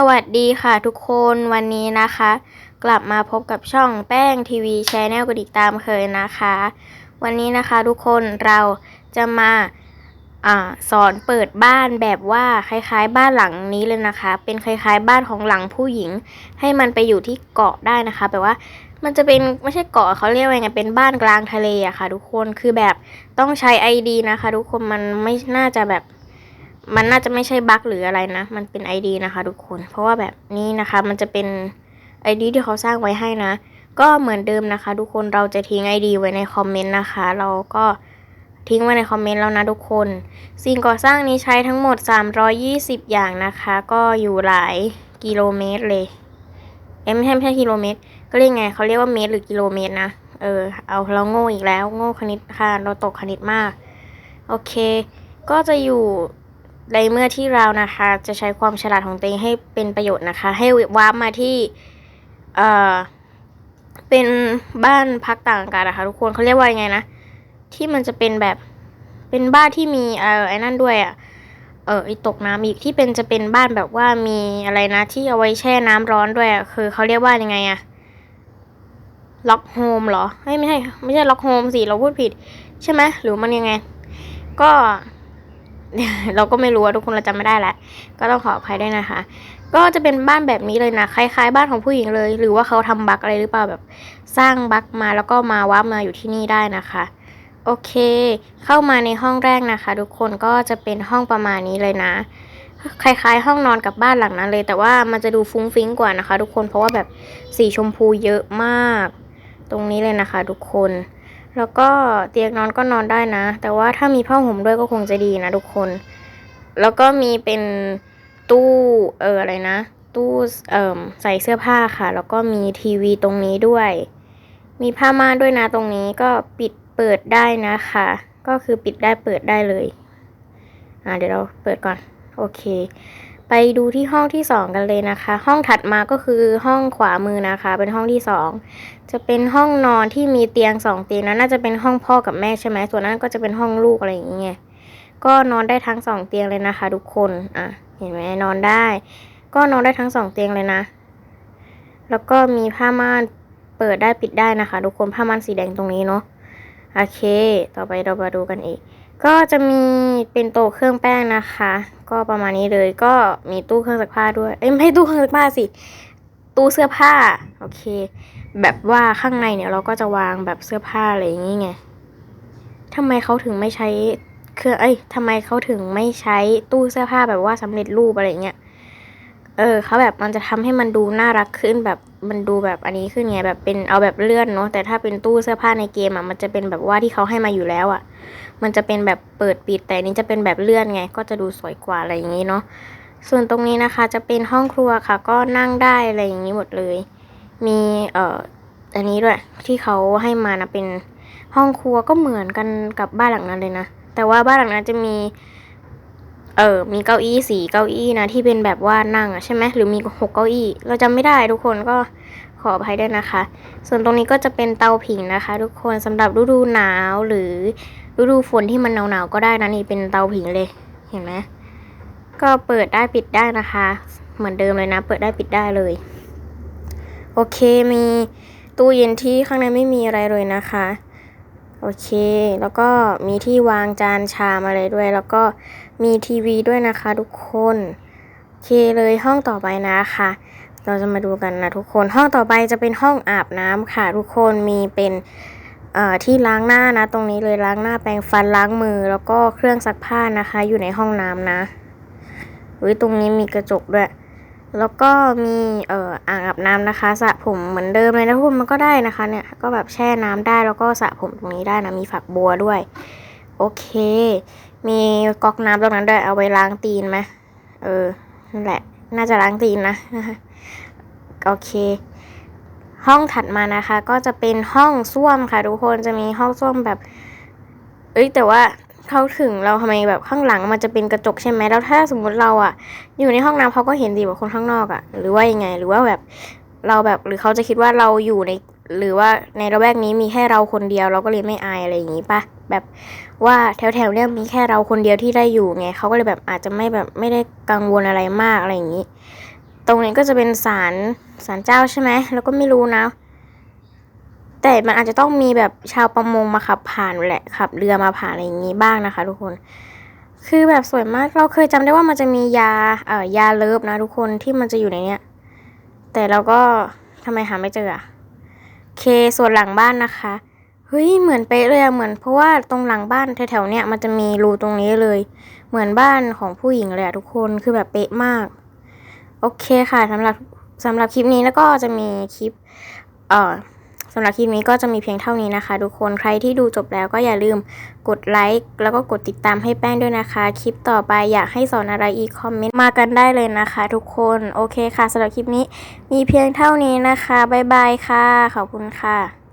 สวัสดีค่ะทุกคนวันนี้นะคะ กลับมาพบกับช่องแป้งทีวีชแนลกันอีกตามเคยนะคะ วันนี้นะคะทุกคนเราจะมาอสอนเปิดบ้านแบบว่าคล้าย ๆ บ้านหลังนี้เลยนะคะ เป็นคล้าย ๆ บ้านของหลังผู้หญิง ให้มันไปอยู่ที่เกาะได้นะคะแบบว่ามันจะเป็นไม่ใช่เกาะเขาเรียกว่าไงเป็นบ้านกลางทะเลอะค่ะ ทุกคนคือแบบต้องใช้ ID นะคะ ทุกคนมันไม่น่าจะแบบ มันน่าจะไม่ใช่บั๊กหรืออะไรนะ มันเป็น ID นะคะทุกคน เพราะว่าแบบนี้นะคะมันจะเป็น ID ที่เขาสร้างไว้ให้นะ ก็เหมือนเดิมนะคะ ทุกคนเราจะทิ้ง ID ไว้ในคอมเมนต์นะคะ เราก็ทิ้งไว้ในคอมเมนต์แล้วนะทุกคน สิ่งก่อสร้างนี้ใช้ทั้งหมด 320 อย่างนะคะ ก็อยู่หลายกิโลเมตรเลยเอ้ยไม่ใช่ไม่ใช่กิโลเมตร ก็เรียกไงเขาเรียกว่าเมตรหรือกิโลเมตรนะ เออ เอาเราโง่อีกแล้ว โง่คณิตค่ะ เราตกคณิตมาก โอเค ก็จะอยู่ ในเมื่อที่เรานะคะ จะใช้ความฉลาดของตัวเองให้เป็นประโยชน์นะคะ ให้วาร์ปมาที่เอ่อเป็นบ้านพักต่างอากาศนะคะทุกคนเขาเรียกว่ายังไงนะ ที่มันจะเป็นแบบเป็นบ้านที่มีเอ่อไอ้นั่นด้วยอะ่ะเออไอตกน้ำอีกที่เป็นจะเป็นบ้านแบบว่ามีอะไรนะ ที่เอาไว้แช่น้ำร้อนด้วยอะคือเขาเรียกว่ายังไงอะล็อกโฮมเหรอเฮ้ยไม่ใช่ไม่ใช่ล็อกโฮมสิเราพูดผิด ใช่ไหมหรือมันยังไง ก็ เราก็ไม่รู้ว่าทุกคนเราจำไม่ได้แล้วก็ต้องขออภัยด้วยนะคะ ก็จะเป็นบ้านแบบนี้เลยนะคล้ายๆ บ้านของผู้หญิงเลย หรือว่าเขาทำบั๊กอะไรหรือเปล่าแบบสร้างบั๊กมาแล้วก็มาว่ามาอยู่ที่นี่ได้นะคะโอเค เข้ามาในห้องแรกนะคะ ทุกคนก็จะเป็นห้องประมาณนี้เลยนะ คล้ายๆ ห้องนอนกับบ้านหลังนั้นเลย แต่ว่ามันจะดูฟุ้งฟิ้งกว่านะคะ ทุกคนเพราะว่าแบบสีชมพูเยอะมาก ตรงนี้เลยนะคะ ทุกคน แล้วก็เตียงนอนก็นอนได้นะ แต่ว่าถ้ามีผ้าห่มด้วยก็คงจะดีนะทุกคน แล้วก็มีเป็นตู้เอออะไรนะ ตู้เอ่อใส่เสื้อผ้าค่ะ แล้วก็มีทีวีตรงนี้ด้วย มีผ้าม่านด้วยนะตรงนี้ก็ปิดเปิดได้นะคะ ก็คือปิดได้เปิดได้เลย อ่าเดี๋ยวเราเปิดก่อน โอเค ไปดูที่ห้องที่สองกันเลยนะคะ ห้องถัดมาก็คือห้องขวามือนะคะ เป็นห้องที่สองจะเป็นห้องนอนที่มีเตียงสองเตียงนะน่าจะเป็นห้องพ่อกับแม่ใช่ไหมส่วนนั้นก็จะเป็นห้องลูกอะไรอย่างเงี้ยก็นอนได้ทั้งสองเตียงเลยนะคะ ทุกคนอะเห็นไหมนอนได้ ก็นอนได้ทั้งสองเตียงเลยนะ แล้วก็มีผ้าม่านเปิดได้ปิดได้นะคะ ทุกคนผ้าม่านสีแดงตรงนี้เนาะ โอเค ต่อไปเรามาดูกันอีก ก็จะมีเป็นโต๊ะเครื่องแป้งนะคะ ก็ประมาณนี้เลยก็มีตู้เครื่องซักผ้าด้วย เอ้ยไม่ตู้เครื่องซักผ้าสิ ตู้เสื้อผ้า โอเค แบบว่าข้างในเนี่ยเราก็จะวางแบบเสื้อผ้าอะไรอย่างงี้ไงทำไมเขาถึงไม่ใช้เครื่อง เอ้ยทำไมเขาถึงไม่ใช้ตู้เสื้อผ้าแบบว่าสำเร็จรูปอะไรเงี้ย เออเขาแบบมันจะทำให้มันดูน่ารักขึ้นแบบมันดูแบบอันนี้ขึ้นไงแบบเป็นเอาแบบเลื่อนเนาะแต่ถ้าเป็นตู้เสื้อผ้าในเกมอะมันจะเป็นแบบว่าที่เขาให้มาอยู่แล้วอะ มันจะเป็นแบบเปิดปิดแต่อันนี้จะเป็นแบบเลื่อนไง ก็จะดูสวยกว่าอะไรอย่างนี้เนาะส่วนตรงนี้นะคะจะเป็นห้องครัวค่ะ ก็นั่งได้อะไรอย่างนี้หมดเลย มีเอ่ออันนี้ด้วยที่เขาให้มานะเป็นห้องครัวก็เหมือนกันกับบ้านหลังนั้นเลยนะแต่ว่าบ้านหลังนั้นจะมี เออมีเก้าอี้สีเก้าอี้นะที่เป็นแบบว่านั่งอะใช่ไหมหรือมีหกเก้าอี้ เราจำไม่ได้ทุกคนก็ขออภัยด้วยนะคะ ส่วนตรงนี้ก็จะเป็นเตาผิงนะคะ ทุกคนสำหรับฤดูหนาวหรือฤดูฝนที่มันหนาวๆก็ได้นะนี่เป็นเตาผิงเลยเห็นไหมก็เปิดได้ปิดได้นะคะ เหมือนเดิมเลยนะ เปิดได้ปิดได้เลย โอเคมีตู้เย็นที่ข้างในไม่มีอะไรเลยนะคะ โอเค แล้วก็มีที่วางจานชามอะไรด้วย แล้วก็มีทีวีด้วยนะคะทุกคนโอเคเลยห้องต่อไปนะคะ เราจะมาดูกันนะทุกคนห้องต่อไปจะเป็นห้องอาบน้ำค่ะ ทุกคนมีเป็นเอ่อที่ล้างหน้านะ ตรงนี้เลยล้างหน้าแปรงฟันล้างมือ แล้วก็เครื่องซักผ้านะคะ อยู่ในห้องน้ำนะเฮ้ยตรงนี้มีกระจกด้วย แล้วก็มีเอ่ออ่างอาบน้ำนะคะสระผมเหมือนเดิมเลยนะทุกคนมันก็ได้นะคะเนี่ยก็แบบแช่น้ำได้แล้วก็สระผมตรงนี้ได้นะมีฝักบัวด้วย โอเค มีก๊อกน้ำตรงนั้นด้วยเอาไว้ล้างตีนไหมเออนั่นแหละ น่าจะล้างตีนนะโอเค ห้องถัดมานะคะ ก็จะเป็นห้องส้วมค่ะทุกคนจะมีห้องส้วมแบบ เอ้ยแต่ว่า เขาถึงเราทำไมแบบข้างหลังมันจะเป็นกระจกใช่ไหมแล้วถ้าสมมุติเราอะอยู่ในห้องน้ำเขาก็เห็นดีกว่าคนข้างนอกอะหรือว่ายังไง หรือว่าแบบเราแบบหรือเขาจะคิดว่าเราอยู่ในหรือว่าในระแวกนี้มีแค่เราคนเดียวเราก็เลยไม่อายอะไรอย่างนี้ปะแบบว่าแถวๆเนี้ยมีแค่เราคนเดียวที่ได้อยู่ไงเขาก็เลยแบบอาจจะไม่แบบไม่ได้กังวลอะไรมากอะไรอย่างนี้ ตรงนี้ก็จะเป็นศาลศาลเจ้าใช่ไหมแล้วก็ไม่รู้นะ แต่มันอาจจะต้องมีแบบชาวประมงมาขับผ่านแหละขับเรือมาผ่านอะไรอย่างนี้บ้างนะคะ ทุกคน คือแบบสวยมากเราเคยจำได้ว่ามันจะมียาเอ่อยาเลิฟนะทุกคนที่มันจะอยู่ในเนี้ยแต่เราก็ทำไมหาไม่เจออะเคส่วนหลังบ้านนะคะเฮ้ยเหมือนเป๊ะเลยอะเหมือนเพราะว่าตรงหลังบ้านแถวๆเนี้ยมันจะมีรูตรงนี้เลย เหมือนบ้านของผู้หญิงเลยอะทุกคนคือแบบเป๊ะมาก โอเคค่ะสำหรับสำหรับคลิปนี้แล้วก็จะมีคลิป เอ่อ สำหรับคลิปนี้ก็จะมีเพียงเท่านี้นะคะ ทุกคนใครที่ดูจบแล้วก็อย่าลืมกดไลค์แล้วก็กดติดตามให้แป้งด้วยนะคะ คลิปต่อไปอยากให้สอนอะไรอีกคอมเมนต์มากันได้เลยนะคะ ทุกคนโอเคค่ะสำหรับคลิปนี้มีเพียงเท่านี้นะคะบ๊ายบายค่ะขอบคุณค่ะ